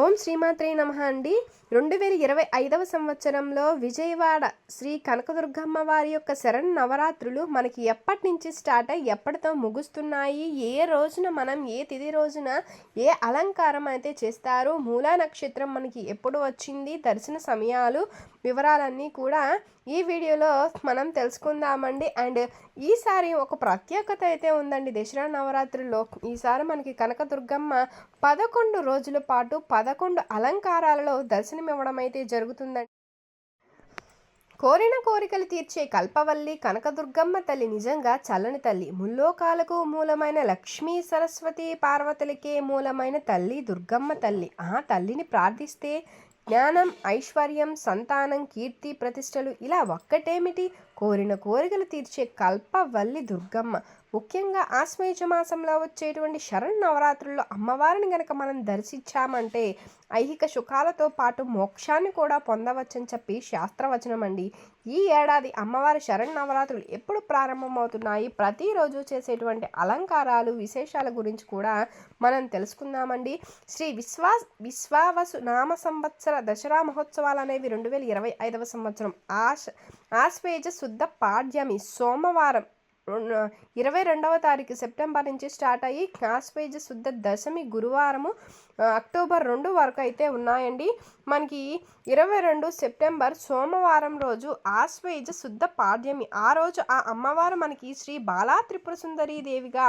ఓం శ్రీమాత్రే నమ అండి. రెండు వేల ఇరవై ఐదవ సంవత్సరంలో విజయవాడ శ్రీ కనకదుర్గమ్మ వారి యొక్క శరణ్ నవరాత్రులు మనకి ఎప్పటి నుంచి స్టార్ట్ అయ్యి ఎప్పటితో ముగుస్తున్నాయి? ఏ రోజున మనం ఏ తిథి రోజున ఏ అలంకారం అయితే చేస్తారు మూలా నక్షత్రం మనకి ఎప్పుడు వచ్చింది? దర్శన సమయాలు వివరాలన్నీ కూడా ఈ వీడియోలో మనం తెలుసుకుందామండి. అండ్ ఈసారి ఒక ప్రత్యేకత అయితే ఉందండి. దసరా నవరాత్రిలో ఈసారి మనకి కనకదుర్గమ్మ పదకొండు రోజుల పాటు పదకొండు అలంకారాలలో దర్శనమివ్వడం అయితే జరుగుతుందండి. కోరిన కోరికలు తీర్చే కల్పవల్లి కనకదుర్గమ్మ తల్లి నిజంగా చల్లని తల్లి. ముల్లోకాలకు మూలమైన లక్ష్మీ సరస్వతి పార్వతులకే మూలమైన తల్లి దుర్గమ్మ తల్లి. ఆ తల్లిని ప్రార్థిస్తే జ్ఞానం ఐశ్వర్యం సంతానం కీర్తి ప్రతిష్టలు ఇలా ఒక్కటేమిటి? కోరిన కోరికలు తీర్చే కల్పవల్లి దుర్గమ్మ. ముఖ్యంగా ఆశ్వేజ మాసంలో వచ్చేటువంటి శరణ్ నవరాత్రుల్లో అమ్మవారిని గనక మనం దర్శించామంటే ఐహిక సుఖాలతో పాటు మోక్షాన్ని కూడా పొందవచ్చని చెప్పి శాస్త్రవచనం అండి ఈ ఏడాది అమ్మవారి శరణ్ నవరాత్రులు ఎప్పుడు ప్రారంభమవుతున్నాయి? ప్రతిరోజు చేసేటువంటి అలంకారాలు విశేషాల గురించి కూడా మనం తెలుసుకుందామండి. శ్రీ విశ్వా విశ్వావసు నామ సంవత్సర దసరా మహోత్సవాలు అనేవి రెండు వేల ఇరవై ఐదవ సంవత్సరం. ఆశ ఆశ్వేజ శుద్ధ పాడ్యమి సోమవారం ఇరవై రెండవ తారీఖు సెప్టెంబర్ నుంచి స్టార్ట్ అయ్యి ఆశ్వేజ శుద్ధ దశమి గురువారము అక్టోబర్ రెండు వరకు అయితే ఉన్నాయండి. మనకి ఇరవై రెండు సెప్టెంబర్ సోమవారం రోజు ఆశ్వేజ శుద్ధ పాడ్యమి. ఆ రోజు ఆ అమ్మవారు మనకి శ్రీ బాలా త్రిపుర సుందరీ దేవిగా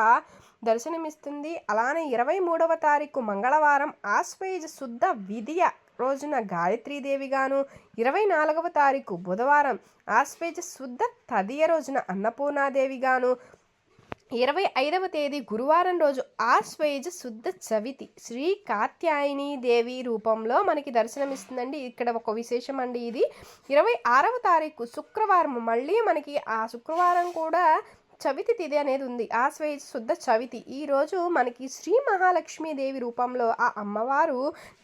దర్శనమిస్తుంది. అలానే ఇరవై మూడవ తారీఖు మంగళవారం ఆశ్వేజ శుద్ధ విధియ రోజున గాయత్రీదేవిగాను ఇరవై నాలుగవ తారీఖు బుధవారం ఆశ్వేజ శుద్ధ తదియ రోజున అన్నపూర్ణాదేవిగాను ఇరవై ఐదవ తేదీ గురువారం రోజు ఆశ్వేజ శుద్ధ చవితి శ్రీ కాత్యాయని దేవి రూపంలో మనకి దర్శనమిస్తుందండి. ఇక్కడ ఒక విశేషం అండి ఇది. ఇరవై ఆరవ తారీఖు శుక్రవారం మళ్ళీ మనకి ఆ శుక్రవారం కూడా చవితి తిథి అనేది ఉంది. ఆశ్వయ శుద్ధ చవితి. ఈరోజు మనకి శ్రీ మహాలక్ష్మీదేవి రూపంలో ఆ అమ్మవారు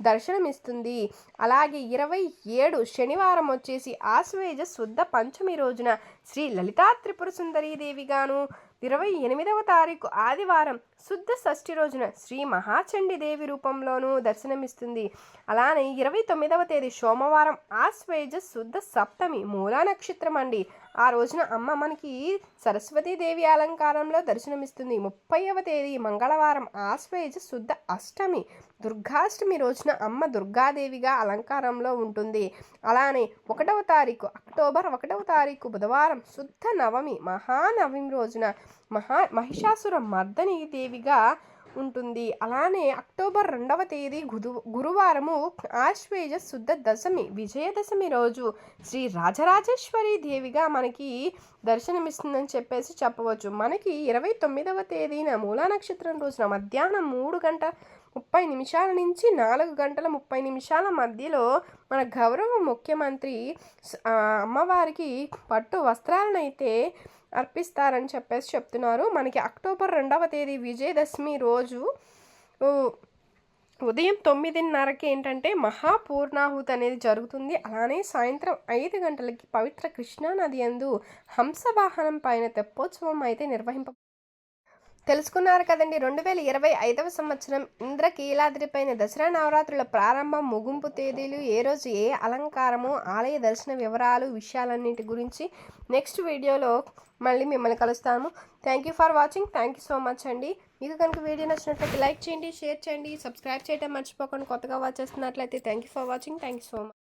దర్శనమిస్తుంది. అలాగే ఇరవై ఏడు శనివారం వచ్చేసి ఆశ్వేజ శుద్ధ పంచమి రోజున శ్రీ లలితా త్రిపుర సుందరీదేవిగాను ఇరవై ఎనిమిదవ తారీఖు ఆదివారం శుద్ధ షష్ఠి రోజున శ్రీ మహాచండి దేవి రూపంలోనూ దర్శనమిస్తుంది. అలానే ఇరవై తొమ్మిదవ తేదీ సోమవారం ఆశ్వేజ శుద్ధ సప్తమి మూలా నక్షత్రం అండి. ఆ రోజున అమ్మ మనకి సరస్వతీదేవి అలంకారంలో దర్శనమిస్తుంది. ముప్పైవ తేదీ మంగళవారం ఆశ్వేజ శుద్ధ అష్టమి. దుర్గాష్టమి రోజున అమ్మ దుర్గాదేవిగా అలంకారంలో ఉంటుంది. అలానే ఒకటవ తారీఖు అక్టోబర్ ఒకటవ తారీఖు బుధవారం శుద్ధ నవమి మహానవమి రోజున మహా మహిషాసుర మర్దని దేవిగా ఉంటుంది. అలానే అక్టోబర్ రెండవ తేదీ గురు గురువారము ఆశ్వేజ శుద్ధ దశమి విజయదశమి రోజు శ్రీ రాజరాజేశ్వరి దేవిగా మనకి దర్శనమిస్తుందని చెప్పేసి చెప్పవచ్చు. మనకి ఇరవై తొమ్మిదవ తేదీన మూలా నక్షత్రం రోజున మధ్యాహ్నం మూడు గంట ముప్పై నిమిషాల నుంచి నాలుగు గంటల ముప్పై నిమిషాల మధ్యలో మన గౌరవ ముఖ్యమంత్రి అమ్మవారికి పట్టు వస్త్రాలను అయితే అర్పిస్తారని చెప్పేసి చెప్తున్నారు. మనకి అక్టోబర్ రెండవ తేదీ విజయదశమి రోజు ఉదయం తొమ్మిదిన్నరకి ఏంటంటే మహాపూర్ణాహుతి అనేది జరుగుతుంది. అలానే సాయంత్రం ఐదు గంటలకి పవిత్ర కృష్ణానది ఎందు హంసవాహనం పైన తెప్పోత్సవం అయితే నిర్వహింప తెలుసుకున్నారు కదండి. రెండు వేల ఇరవై ఐదవ సంవత్సరం ఇంద్రకీలాద్రిపైన దసరా నవరాత్రుల ప్రారంభం ముగింపు తేదీలు ఏ రోజు ఏ అలంకారము ఆలయ దర్శన వివరాలు విషయాలన్నింటి గురించి నెక్స్ట్ వీడియోలో మళ్ళీ మిమ్మల్ని కలుస్తాము. Thank you for watching thank you so much అండి. మీకు కనుక వీడియో నచ్చినట్లయితే లైక్ చేయండి షేర్ చేయండి సబ్స్క్రైబ్ చేయడం మర్చిపోకుండా. కొత్తగా వాచ్ చేస్తున్నట్లయితే thank you for watching thank you so much